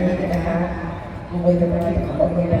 นี้นะฮะมวยจะไปขอบคุณ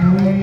Amen.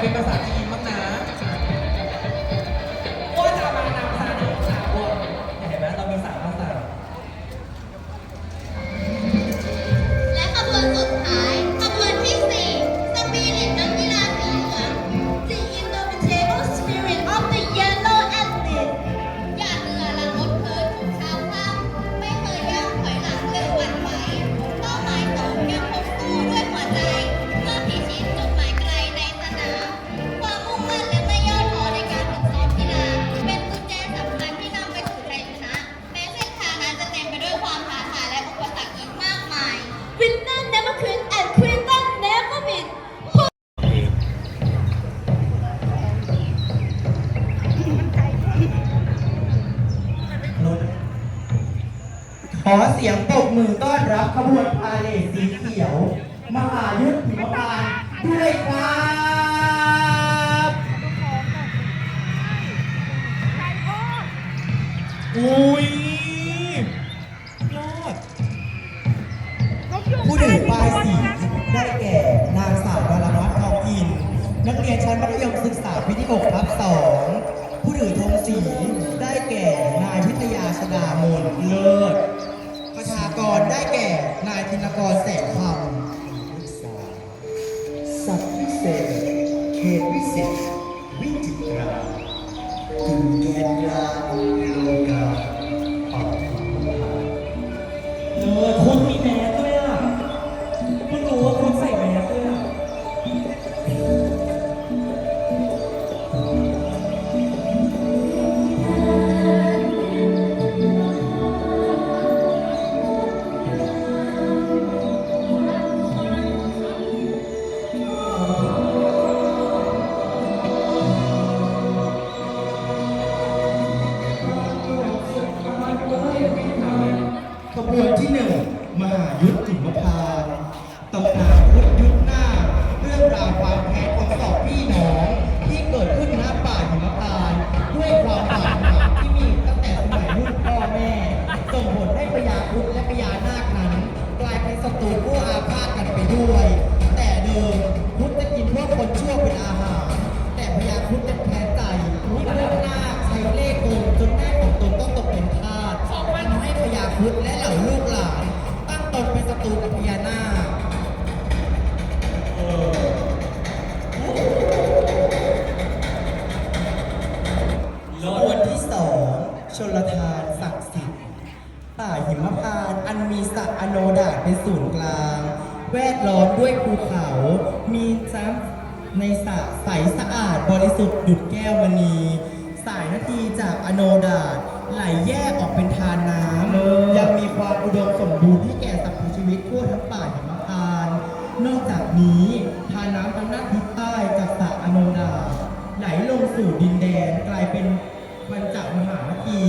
เป็นภาษาจีน อเสียงปรบมือต้อนรับขบวนพาเลทสีเขียว มหายุทธหิมพานต์ด้วยครับอุ้ยยอดผู้ถือป้ายสีได้แก่นางสาววรวัฒน์ทองอิน นักเรียนชั้นมัธยมศึกษาปีที่6ทับ2ผู้ถือธงสีได้แก่นายพิทยาชดามนเลิศประชา กรได้แก่ นายธินกรแสงคำสัตว์พิเศษเขตวิเศษวิจิตราถึงแกนกลางโลก อโนดาตเป็นศูนย์กลาง แวดล้อมด้วยภูเขา มีน้ำในสระใสสะอาดบริสุทธิ์ดุจแก้วมณี สายนาทีจากอโนดาตไหลแยกออกเป็นทานน้ำยังมีความอุดมสมบูรณ์ให้แก่สรรพชีวิตทั่วทั้งป่าหิมพานต์นอกจากนี้ทานน้ำทางด้านทิศใต้จากสระอโนดาตไหลลงสู่ดินแดนกลายเป็นบรรจมหานาที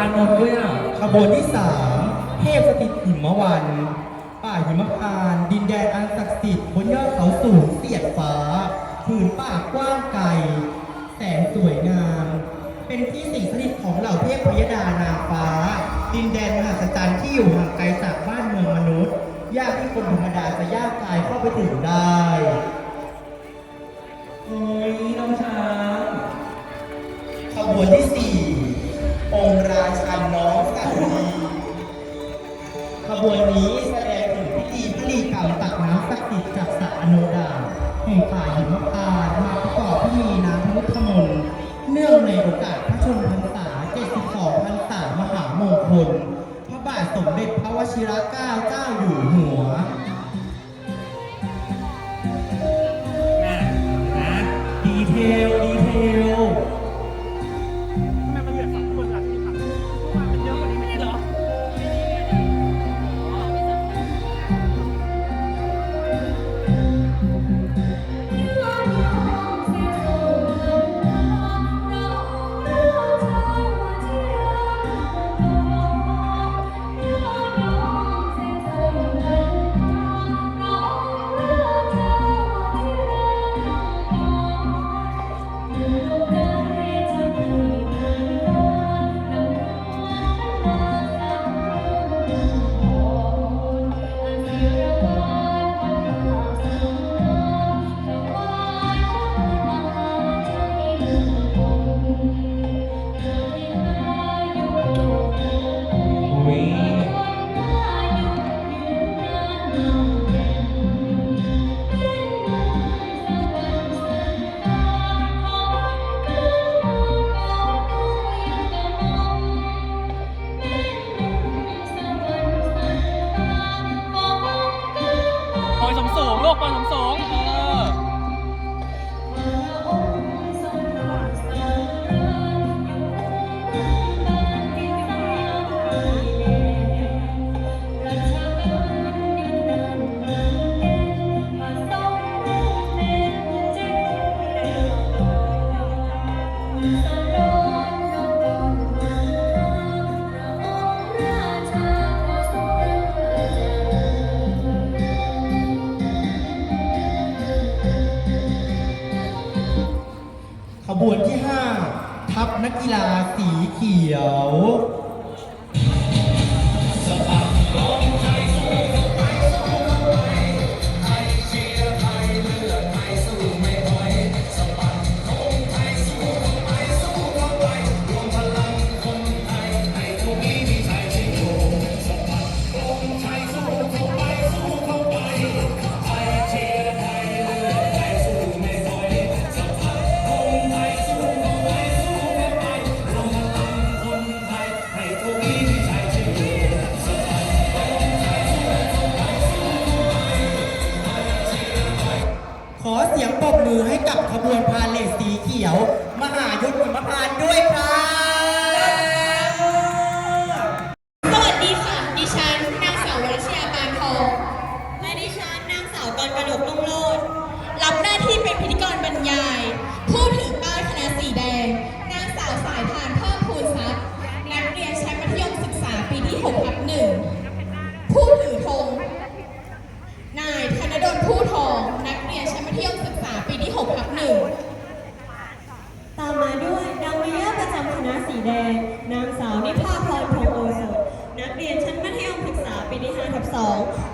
อ้ยมีปลาอานนท์ด้วยอะขบวนที่สามเทพสถิตหิมวัน ป่าหิมพานต์ดินแดนอันศักดิ์สิทธิ์บนยอดเขาสูงเสียดฟ้าผืนป่ากว้างไกล แสนสวยงาม เป็นที่สิงสถิตของเหล่าเทพพยดานางฟ้า ดินแดนมหัศจรรย์ที่อยู่ห่างไกลจากบ้านเมืองมนุษย์ ยากที่คนธรรมดาจะย่างกายเข้าไปถึงได้ โอ้ยน้องช้างขบวนที่ บวนนี้แสดงถึงพิธีพิธีกรรมตักน้ำศักดิ์สิทธิ์จากสระอโนดาแห่งป่าหิมพาน 2